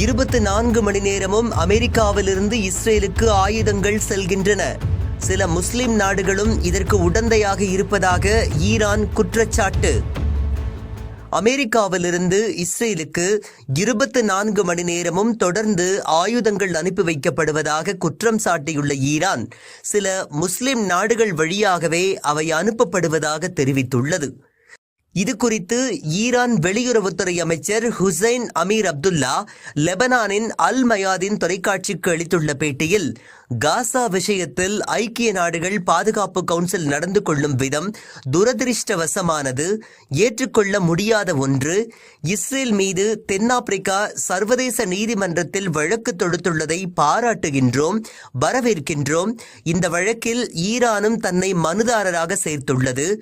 இருபத்தி நான்கு மணி நேரமும் அமெரிக்காவிலிருந்து இஸ்ரேலுக்கு ஆயுதங்கள் செல்கின்றன. சில முஸ்லிம் நாடுகளும் இதற்கு உடந்தையாக இருப்பதாக ஈரான் குற்றச்சாட்டு. அமெரிக்காவிலிருந்து இஸ்ரேலுக்கு இருபத்தி நான்கு மணி நேரமும் தொடர்ந்து ஆயுதங்கள் அனுப்பி வைக்கப்படுவதாக குற்றம் சாட்டியுள்ள ஈரான் சில முஸ்லிம் நாடுகள் வழியாகவே அவை அனுப்பப்படுவதாக தெரிவித்துள்ளது. இது குறித்து ஈரான் வெளியுறவுத்துறை அமைச்சர் ஹுசைன் அமீர் அப்துல்லா லெபனானின் அல் மயாதின் தொலைக்காட்சிக்கு அளித்துள்ள பேட்டியில் காசா விஷயத்தில் ஐக்கிய நாடுகள் பாதுகாப்பு கவுன்சில் நடந்து கொள்ளும் விதம் துரதிருஷ்டவசமானது ஏற்றுக்கொள்ள முடியாத ஒன்று. இஸ்ரேல் மீது தென்னாப்பிரிக்கா சர்வதேச நீதிமன்றத்தில் வழக்கு தொடுத்துள்ளதை பாராட்டுகின்றோம் வரவேற்கின்றோம். இந்த வழக்கில் ஈரானும் தன்னை மனுதாரராக சேர்த்துள்ளது.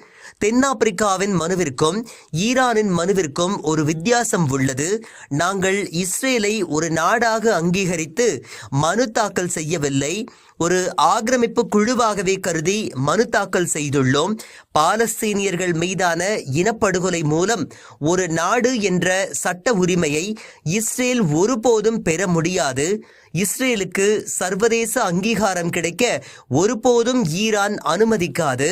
தென்னாப்பிரிக்காவின் மனுவிற்கும் ஈரானின் மனுவிற்கும் ஒரு வித்தியாசம் உள்ளது. நாங்கள் இஸ்ரேலை ஒரு நாடாக அங்கீகரித்து மனு தாக்கல் செய்யவில்லை. ஒரு ஆக்கிரமிப்பு குழுவாகவே கருதி மனு தாக்கல் செய்துள்ளோம். பாலஸ்தீனியர்கள் மீதான இனப்படுகொலை மூலம் ஒரு நாடு என்ற சட்ட உரிமையை இஸ்ரேல் ஒருபோதும் பெற முடியாது. இஸ்ரேலுக்கு சர்வதேச அங்கீகாரம் கிடைக்க ஒருபோதும் ஈரான் அனுமதிக்காது.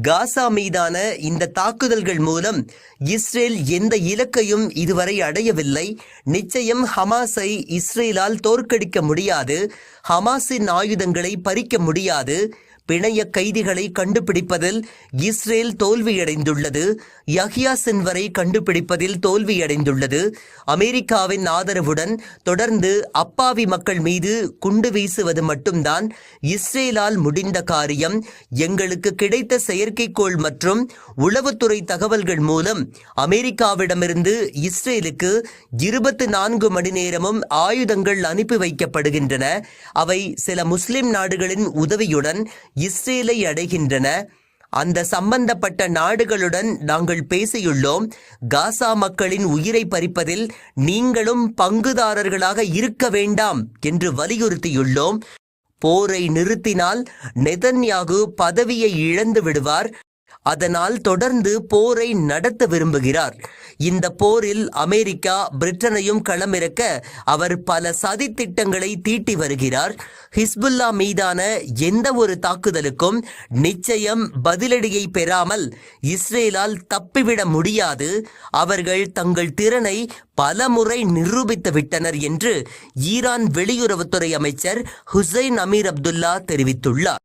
காசா மீதான இந்த தாக்குதல்கள் மூலம் இஸ்ரேல் எந்த இலக்கையும் இதுவரை அடையவில்லை. நிச்சயம் ஹமாஸை இஸ்ரேலால் தோற்கடிக்க முடியாது. ஹமாஸின் ஆயுதங்களை பறிக்க முடியாது. பிணைய கைதிகளை கண்டுபிடிப்பதில் இஸ்ரேல் தோல்வியடைந்துள்ளது. யஹியா சின்வரை கண்டுபிடிப்பதில் தோல்வியடைந்துள்ளது. அமெரிக்காவின் ஆதரவுடன் தொடர்ந்து அப்பாவி மக்கள் மீது குண்டு வீசுவது மட்டும்தான் இஸ்ரேலால் முடிந்த காரியம். எங்களுக்கு கிடைத்த செயற்கைக்கோள் மற்றும் உளவுத்துறை தகவல்கள் மூலம் அமெரிக்காவிடமிருந்து இஸ்ரேலுக்கு இருபத்தி நான்கு மணி நேரமும் ஆயுதங்கள் அனுப்பி வைக்கப்படுகின்றன. அவை சில முஸ்லிம் நாடுகளின் உதவியுடன் இஸ்ரேலை அடைகின்றன. அந்த சம்பந்தப்பட்ட நாடுகளுடன் நாங்கள் பேசியுள்ளோம். காசா மக்களின் உயிரை பறிப்பதில் நீங்களும் பங்குதாரர்களாக இருக்க வேண்டாம் என்று வலியுறுத்தியுள்ளோம். போரை நிறுத்தினால் நெதன்யாகு பதவியை இழந்து விடுவார். அதனால் தொடர்ந்து போரை நடத்த விரும்புகிறார். இந்த போரில் அமெரிக்கா பிரிட்டனையும் களமிறக்க அவர் பல சதி திட்டங்களை தீட்டி வருகிறார். ஹிஸ்புல்லா மீதான எந்த ஒரு தாக்குதலுக்கும் நிச்சயம் பதிலடியை பெறாமல் இஸ்ரேலால் தப்பிவிட முடியாது. அவர்கள் தங்கள் திறனை பலமுறை நிரூபித்து விட்டனர் என்று ஈரான் வெளியுறவுத்துறை அமைச்சர் ஹுசைன் அமீர் அப்துல்லா தெரிவித்துள்ளார்.